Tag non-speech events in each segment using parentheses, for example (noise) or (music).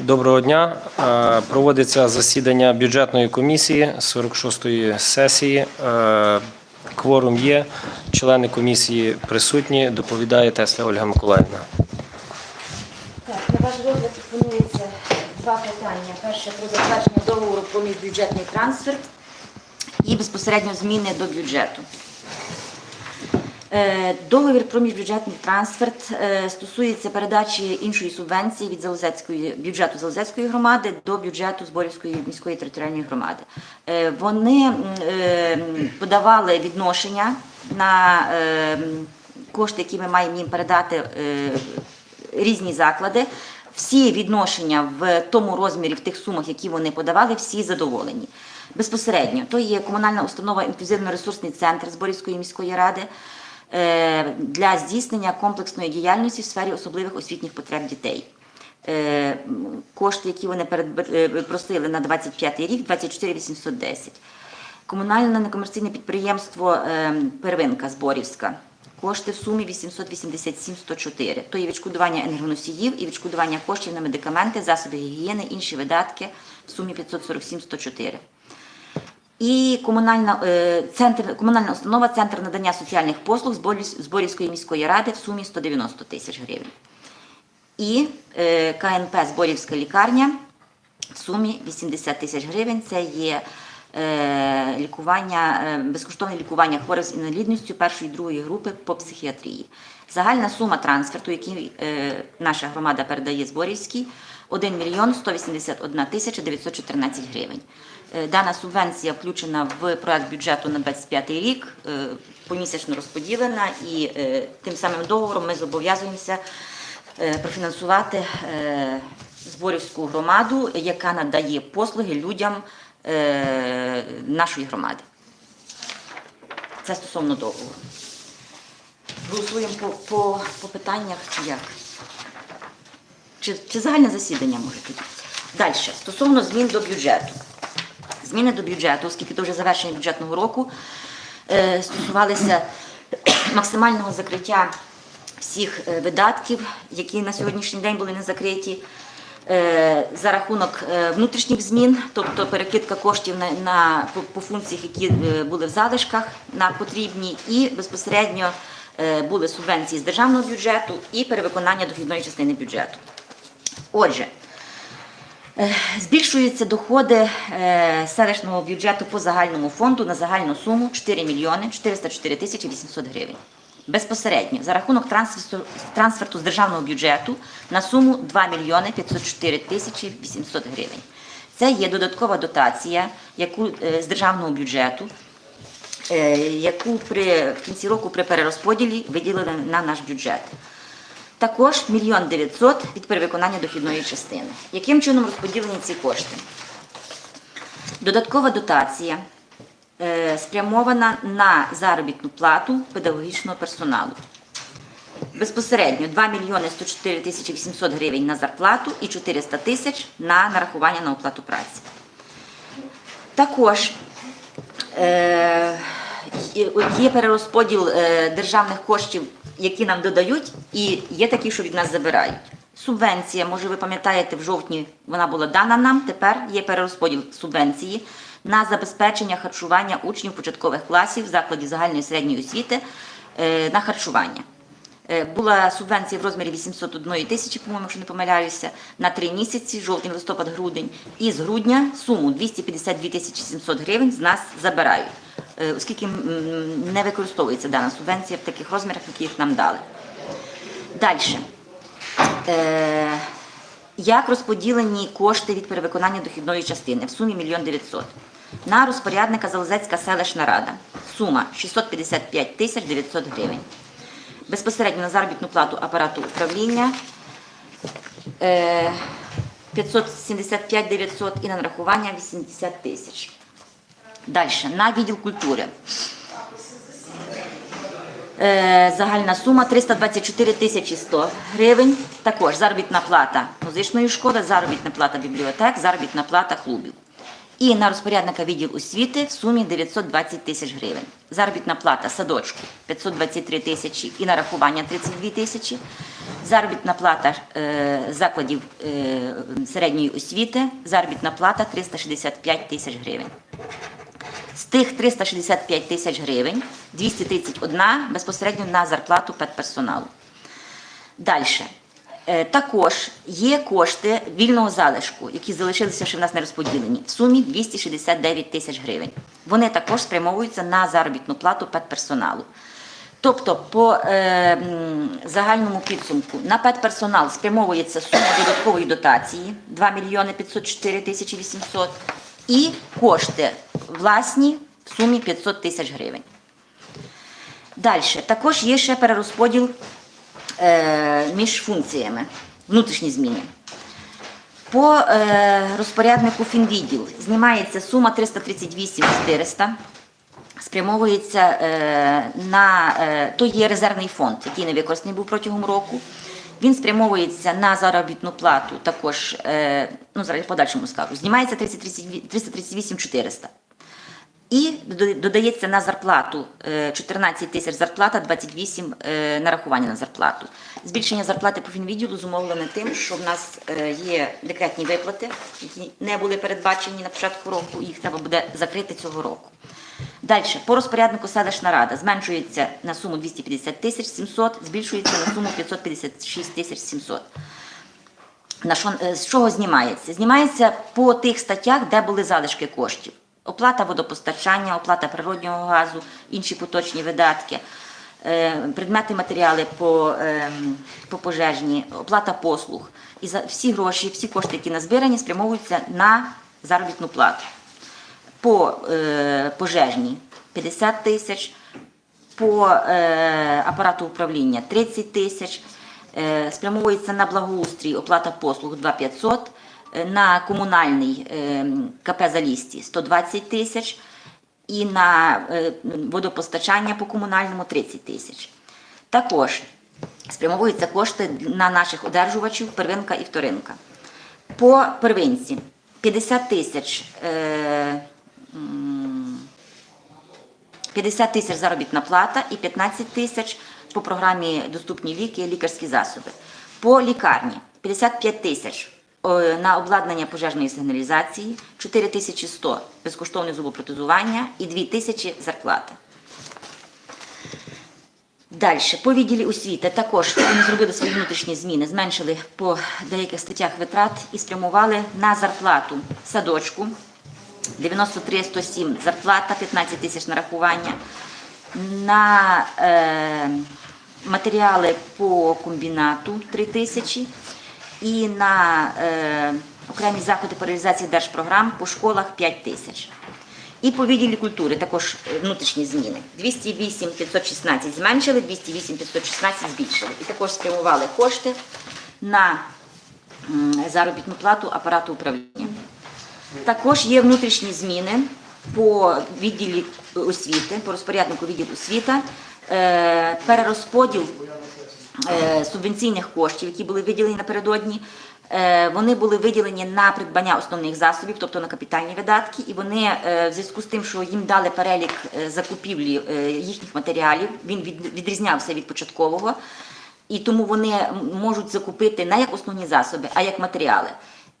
Доброго дня. Е, Проводиться засідання бюджетної комісії 46-ї сесії. Е, Кворум є. Члени комісії присутні. Доповідає Тесля Ольга Миколаївна. Так, на ваш пропонується два питання. Перше про затвердження договору про міжбюджетний трансфер і безпосередньо зміни до бюджету. Е, Договір про міжбюджетний трансфер е, стосується передачі іншої субвенції від Залозецької бюджету Залозецької громади до бюджету Зборівської міської територіальної громади. Е, Вони подавали відношення на кошти, які ми маємо їм передати різні заклади. Всі відношення в тому розмірі, в тих сумах, які вони подавали, всі задоволені. Безпосередньо, то є комунальна установа інклюзивно-ресурсний центр Зборівської міської ради для здійснення комплексної діяльності в сфері особливих освітніх потреб дітей. Е, Кошти, які вони е, просили на 25 рік, 24 810. Комунальне некомерційне підприємство е, Первинка Зборівська. Кошти в сумі 887 104. То є відшкодування енергоносіїв і відшкодування коштів на медикаменти, засоби гігієни, інші видатки в сумі 547 104. І комунальна, е, центр, комунальна установа Центр надання соціальних послуг Зборівсь- Зборівської міської ради в сумі 190 тисяч гривень. І е, КНП Зборівська лікарня в сумі 80 тисяч гривень. Це є е, лікування, безкоштовне лікування хворих з інвалідністю першої і другої групи по психіатрії. Загальна сума трансферту, який е, наша громада передає Зборівській, 1 мільйон 181 тисяча 914 гривень. Е, Дана субвенція включена в проект бюджету на 25 рік, е, помісячно розподілена, і тим самим договором ми зобов'язуємося профінансувати Зборівську громаду, яка надає послуги людям нашої громади. Це стосовно договору. Голосуємо по, по, по питаннях чи як? Чи, чи загальне засідання може тоді? Далі, стосовно змін до бюджету. Зміни до бюджету, оскільки це вже завершення бюджетного року, е, стосувалися (clears throat) максимального закриття всіх е, видатків, які на сьогоднішній день були не закриті. е, За рахунок е, внутрішніх змін, тобто перекидка коштів на, на по, по функціях, які були в залишках на потрібні, і безпосередньо були субвенції з державного бюджету і перевиконання дохідної частини бюджету. Отже, Е, Збільшуються доходи е, селищного бюджету по загальному фонду на загальну суму 4 мільйони 404 тисячі 800 гривень. Безпосередньо за рахунок трансферту, з державного бюджету на суму 2 мільйони 504 тисячі 800 гривень. Це є додаткова дотація, яку е, з державного бюджету, е, яку при кінці року при перерозподілі виділили на наш бюджет. Також мільйон 900 від перевиконання дохідної частини. Яким чином розподілені ці кошти? Додаткова дотація е, спрямована на заробітну плату педагогічного персоналу. Безпосередньо 2 мільйони 104 тисячі 800 гривень на зарплату і 400 тисяч на нарахування на оплату праці. Також е, є- є перерозподіл е, державних коштів, які нам додають, і є такі, що від нас забирають. Субвенція, може, ви пам'ятаєте, в жовтні вона була дана нам. Тепер є перерозподіл субвенції на забезпечення харчування учнів початкових класів закладів загальної середньої освіти е, на харчування. Е, Була субвенція в розмірі 801 тисячі, по-моєму, якщо не помиляюся, на три місяці, жовтень, листопад, грудень. І з грудня суму 252 тисячі 700 гривень з нас забирають, е, оскільки не використовується дана субвенція в таких розмірах, яких нам дали. Далі. Е, як розподілені кошти від перевиконання дохідної частини в сумі 1 900 На розпорядника Залозецька селищна рада. Сума 655 тисяч 900 гривень. Безпосередньо на заробітну плату апарату управління е, 575 900 і на нарахування 80 тисяч. Далі, на відділ культури. Е, Загальна сума 324 тисячі 100 гривень. Також заробітна плата музичної школи, заробітна плата бібліотек, заробітна плата клубів. І на розпорядника відділ освіти в сумі 920 тисяч гривень. Заробітна плата садочку 523 тисячі і нарахування 32 тисячі. Заробітна плата е, закладів е, середньої освіти, заробітна плата 365 тисяч гривень. З тих 365 тисяч гривень 231 безпосередньо на зарплату педперсоналу. Далі. Е, Також є кошти вільного залишку, які залишилися ще в нас не розподілені, в сумі 269 тисяч гривень. Вони також спрямовуються на заробітну плату педперсоналу. Тобто, по е, загальному підсумку на педперсонал спрямовується сума додаткової дотації 2 мільйони 504 тисячі 800 і кошти власні в сумі 500 тисяч гривень. Далі, також є ще перерозподіл між функціями, внутрішні зміни. По е, розпоряднику фінвідділ знімається сума 338 400, спрямовується е, на е, то є резервний фонд, який не використаний був протягом року. Він спрямовується на заробітну плату, також е, ну зараз подальшому скажу. Знімається 338 338 400. І додається на зарплату е, 14 тисяч зарплата, 28 е, нарахування на зарплату. Збільшення зарплати по фінвідділу зумовлене тим, що в нас е, є декретні виплати, які не були передбачені на початку року, їх треба буде закрити цього року. Далі, по розпоряднику селищна рада зменшується на суму 250 тисяч 700, збільшується на суму 556 тисяч 700. На що, е, з чого знімається? Знімається по тих статтях, де були залишки коштів. Оплата водопостачання, оплата природнього газу, інші поточні видатки, е, предмети, матеріали по, ем, по пожежні, оплата послуг. І за всі гроші, всі кошти, які назбирані, спрямовуються на заробітну плату. По е, пожежній 50 тисяч, по е, апарату управління 30 тисяч, спрямовується на благоустрій, оплата послуг 2500, е, на комунальний е, КП Залісті 120 тисяч і на е, водопостачання по комунальному 30 тисяч. Також спрямовуються кошти на наших одержувачів первинка і вторинка. По первинці 50 тисяч. Е, 50 тисяч заробітна плата і 15 тисяч по програмі Доступні ліки, лікарські засоби. По лікарні 55 тисяч на обладнання пожежної сигналізації, 4100 безкоштовне зубопротезування і 2000 зарплата. Далі, по відділі освіти також вони зробили свої внутрішні зміни, зменшили по деяких статтях витрат і спрямували на зарплату садочку 93 107 зарплата, 15 тисяч нарахування. На е, матеріали по комбінату 3 тисячі і на е, окремі заходи по реалізації держпрограм по школах 5 тисяч. І по відділі культури також е, внутрішні зміни. 208 516 зменшили, 208 516 збільшили. І також спрямували кошти на заробітну плату апарату управління. Також є внутрішні зміни по відділі освіти, по розпоряднику відділу освіта, е, перерозподіл е, субвенційних коштів, які були виділені напередодні. Е, Вони були виділені на придбання основних засобів, тобто на капітальні видатки, і вони е, в зв'язку з тим, що їм дали перелік е, закупівлі е, їхніх матеріалів, він від- відрізнявся від початкового, і тому вони можуть закупити не як основні засоби, а як матеріали.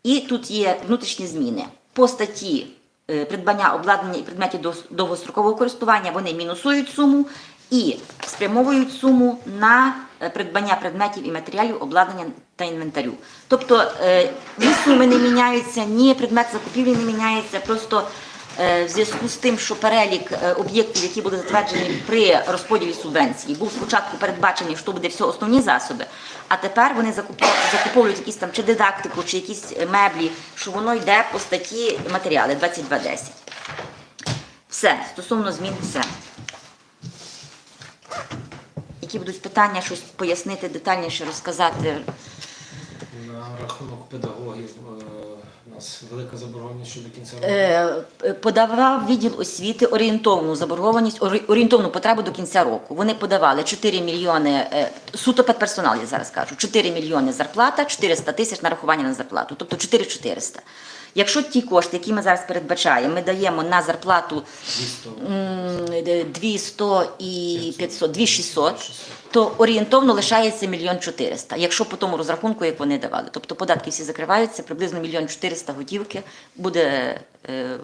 І тут є внутрішні зміни по статті е, придбання обладнання і предметів довгострокового користування. Вони мінусують суму і спрямовують суму на е, придбання предметів і матеріалів, обладнання та інвентарю. Тобто е, ні суми не міняються, ні предмет закупівлі не міняється. Просто е, в зв'язку з тим, що перелік об'єктів, які були затверджені при розподілі субвенції, був спочатку передбачений, що буде все основні засоби, а тепер вони закуповують якісь там чи дидактику, чи якісь меблі, що воно йде по статті матеріали 2210. Все, стосовно змін, все. Які будуть питання, щось пояснити детальніше, розказати. На рахунок педагогів е, нас велика заборгованість щодо кінця року. Е, подавав відділ освіти орієнтовну заборгованість, орі- орієнтовну потребу до кінця року. Вони подавали 4 мільйони, е, суто педперсонал, я зараз кажу, 4 мільйони зарплата, 400 тисяч нарахування на зарплату, тобто 4 400. Якщо ті кошти, які ми зараз передбачаємо, ми даємо на зарплату м, де 200 і 500, 2600, то орієнтовно лишається мільйон 400, якщо по тому розрахунку, як вони давали. Тобто податки всі закриваються, приблизно мільйон 400 готівки буде е,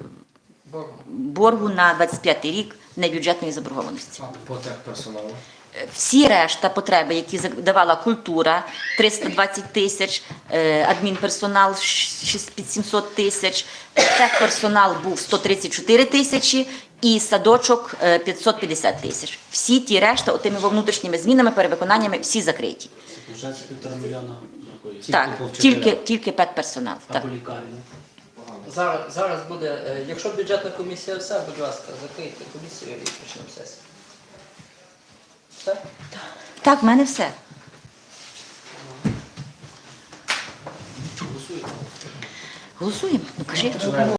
боргу на 25 рік небюджетної заборгованості. По техперсоналу. Всі решта потреби, які давала культура, 320 тисяч, е, адмінперсонал щ- під 700 тисяч, техперсонал був 134 тисячі і садочок е, 550 тисяч. Всі ті решта, отими внутрішніми змінами, перевиконаннями, всі закриті. Получається півтора мільйона. Так, тільки, тільки педперсонал. Так. Зараз, зараз буде, е, якщо бюджетна комісія все, будь ласка, закрийте комісію і почнемо сесію. Все? так, в мене все. Голосуємо. Ну кажи.